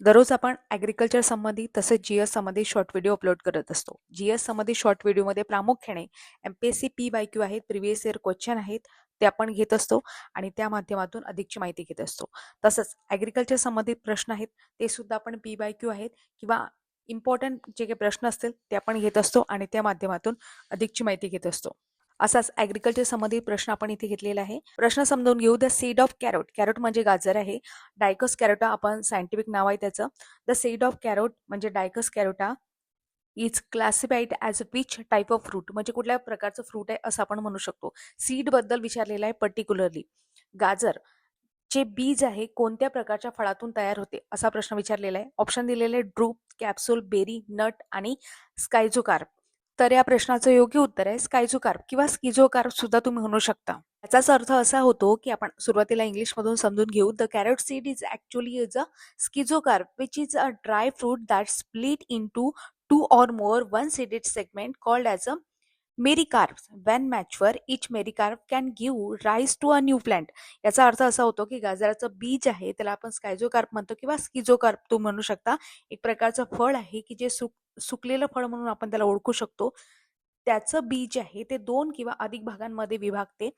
दररोज आपण ॲग्रिकल्चर संबंधी तसेच जी एस संबंधी शॉर्ट व्हिडिओ अपलोड करत असतो. जी एस संबंधी शॉर्ट व्हिडिओमध्ये प्रामुख्याने M P S C P Y Q आहेत प्रिव्हियस इयर क्वेश्चन आहेत ते आपण घेत असतो आणि त्या माध्यमातून अधिकची माहिती घेत असतो. तसंच ॲग्रिकल्चर संबंधित प्रश्न आहेत ते सुद्धा आपण पी बाय क्यू आहेत किंवा इम्पॉर्टंट जे काही प्रश्न असतील ते आपण घेत असतो आणि त्या माध्यमातून अधिकची माहिती घेत असतो. असाच ॲग्रिकल्चर संबंधित प्रश्न आपण इथे घेतलेला आहे. प्रश्न समजावून घेऊ. The seed of carrot carrot म्हणजे गाजर आहे. डायकस कॅरोटा आपण सायंटिफिक नाव आहे त्याचं. द सीड ऑफ कॅरोट म्हणजे Daucus carota is classified as which type of fruit म्हणजे कुठल्या प्रकारचं फ्रूट आहे असं आपण म्हणू शकतो. सीडबद्दल विचारलेलं आहे पर्टिक्युलरली गाजर चे बीज आहे कोणत्या प्रकारच्या फळातून तयार होते? असा प्रश्न विचारलेला आहे. ऑप्शन दिलेले ड्रूप कॅप्सूल बेरी नट आणि स्कायझोकार्प तर या प्रश्नाचं योग्य उत्तर आहे स्कायझोकार्प किंवा स्किझोकार्प सुद्धा तुम्ही म्हणू शकता. याचाच अर्थ असा होतो की आपण सुरुवातीला इंग्लिशमधून समजून घेऊ. The carrot seed is actually is a schizocarp which is a dry fruit that split into two or more one seeded segment called as a mericarp when mature each mericarp can give rise to a new plant याचा अर्थ असा होतो की गाजराचं बीज आहे त्याला आपण स्कायझोकार्प म्हणतो किंवा स्किझोकार्प तुम्ही म्हणू शकता. एक प्रकारचं फळ आहे की जे सुक सुकलेलं फळ म्हणून आपण त्याला ओळखू शकतो. त्याचं बीज आहे ते दोन किंवा अधिक भागांमध्ये विभागते.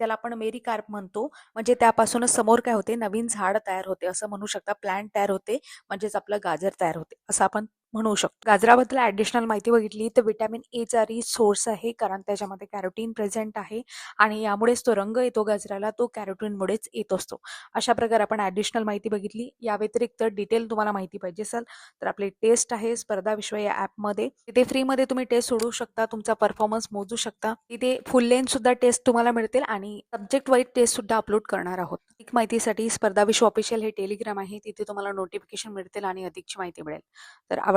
त्याला आपण मेरिकार्प म्हणतो. म्हणजे त्यापासूनच समोर काय होते? नवीन झाड तयार होते. असं म्हणू शकता. प्लांट तयार होते. म्हणजेच आपलं गाजर तयार होते. असं आपण म्हणू शकतो. गाजराबद्दल ॲडिशनल माहिती बघितली तर विटॅमिन एचा रिच सोर्स आहे कारण त्याच्यामध्ये कॅरोटीन प्रेझेंट आहे आणि यामुळेच तो रंग येतो गाजराला तो कॅरोटीनमुळेच येत असतो. अशा प्रकारे आपण ॲडिशनल माहिती बघितली. या व्यतिरिक्त डिटेल तुम्हाला माहिती पाहिजे असेल तर आपली टेस्ट आहे स्पर्धा विश्व या ॲपमध्ये तिथे फ्रीमध्ये तुम्ही टेस्ट सोडवू शकता तुमचा परफॉर्मन्स मोजू शकता. तिथे फुल लेंथ सुद्धा टेस्ट तुम्हाला मिळतील आणि सब्जेक्ट वाईज टेस्ट सुद्धा अपलोड करणार आहोत. अधिक माहितीसाठी स्पर्धा विश्व ऑफिशियल हे टेलिग्राम आहे. तिथे तुम्हाला नोटिफिकेशन मिळतील आणि अधिकची माहिती मिळेल. तर